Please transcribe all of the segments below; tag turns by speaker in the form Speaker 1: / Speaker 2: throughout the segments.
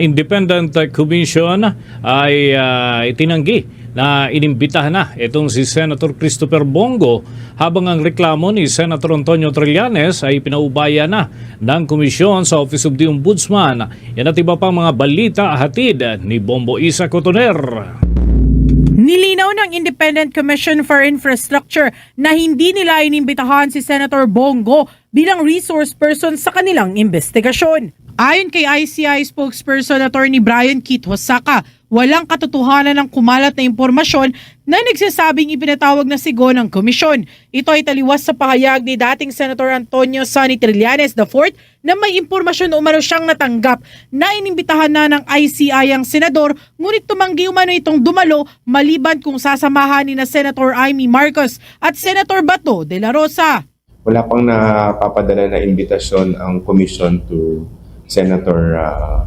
Speaker 1: Independent Commission ay ah, itinanggi na inimbitahan na itong si Senator Christopher Bongo habang ang reklamo ni Senator Antonio Trillanes ay pinaubaya na ng komisyon sa Office of the Ombudsman. Yan at iba pang mga balita hatid ni Bombo Isa Cotoner.
Speaker 2: Nilinaw ng Independent Commission for Infrastructure na hindi nila inimbitahan si Senator Bongo bilang resource person sa kanilang investigasyon. Ayon kay ICI spokesperson Attorney Brian Keith Hosaka, walang katotohanan ng kumalat na impormasyon na nagsasabing ipinatawag na sigo ng komisyon. Ito ay taliwas sa pahayag ni dating Senator Antonio Sonny Trillanes IV na may impormasyon na umano siyang natanggap na inimbitahan na ng ICI ang senador ngunit tumanggi umano itong dumalo maliban kung sasamahan ni na Senator Amy Marcos at Senator Bato de la Rosa.
Speaker 3: wala pang napapadala na imbitasyon ang commission to Senator uh,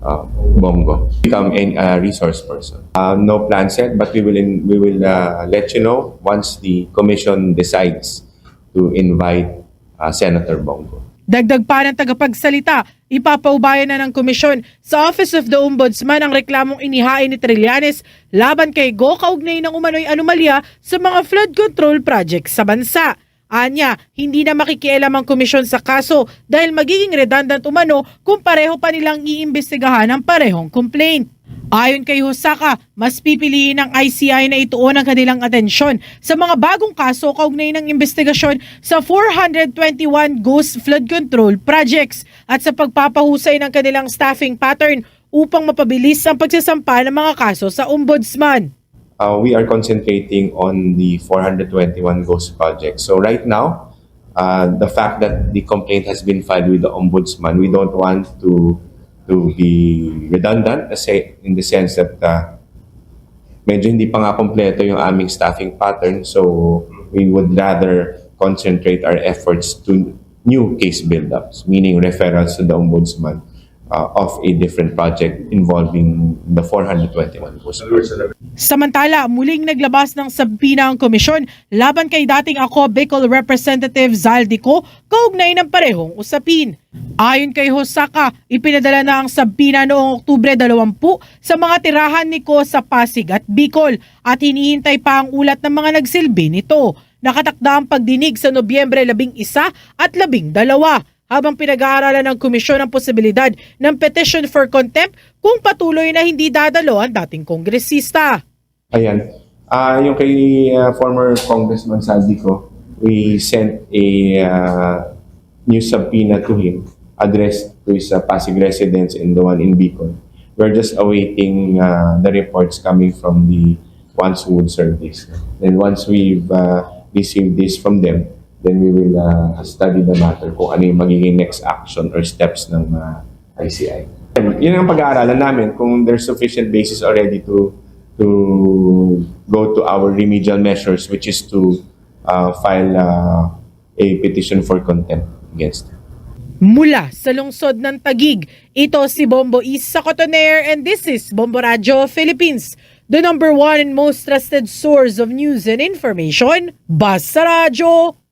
Speaker 3: uh, Bongo become a uh, resource person. Uh, no plans yet, but we will in, we will uh, let you know once the commission decides to invite uh, Senator Bongo.
Speaker 2: Dagdag pa ng tagapagsalita, ipapaubayan na ng komisyon sa Office of the Ombudsman ang reklamong inihain ni Trillanes laban kay Go kaugnay ng umano'y anomalya sa mga flood control projects sa bansa. Anya, hindi na makikialam ang komisyon sa kaso dahil magiging redundant umano kung pareho pa nilang iimbestigahan ang parehong complaint. Ayon kay Hosaka, mas pipiliin ng ICI na ituon ang kanilang atensyon sa mga bagong kaso kaugnay ng investigasyon sa 421 ghost flood control projects at sa pagpapahusay ng kanilang staffing pattern upang mapabilis ang pagsasampa ng mga kaso sa ombudsman.
Speaker 3: Uh, we are concentrating on the 421 ghost projects. So right now, uh, the fact that the complaint has been filed with the ombudsman, we don't want to to be redundant kasi in the sense that uh, medyo hindi pa nga kompleto yung aming staffing pattern. So we would rather concentrate our efforts to new case build-ups, meaning referrals to the ombudsman uh, of a different project involving the 421 ghost projects.
Speaker 2: Samantala, muling naglabas ng sabina ang komisyon laban kay dating ako Bicol Representative Zaldico kaugnay ng parehong usapin. Ayon kay Hosaka, ipinadala na ang sabina noong Oktubre 20 sa mga tirahan ni Ko sa Pasig at Bicol at hinihintay pa ang ulat ng mga nagsilbi nito. Nakatakda ang pagdinig sa Nobyembre 11 at 12 habang pinag-aaralan ng komisyon ang posibilidad ng petition for contempt kung patuloy na hindi dadalo ang dating kongresista.
Speaker 3: Ayan. Ah, yung kay ah, former Congressman Saldico, we sent a ah, new subpoena to him addressed to his ah, Pasig residence and the one in Bicol. We're just awaiting ah, the reports coming from the ones who would serve this. And once we've ah, received this from them, then we will ah, study the matter kung ano yung magiging next action or steps ng ah, ICI. Yun ang pag-aaralan namin kung there's sufficient basis already to to go to our remedial measures, which is to uh, file uh, a petition for contempt against them.
Speaker 2: Mula sa lungsod ng Tagig, ito si Bombo Isa Cotoner and this is Bombo Radio Philippines, the number one and most trusted source of news and information. Basta Radio,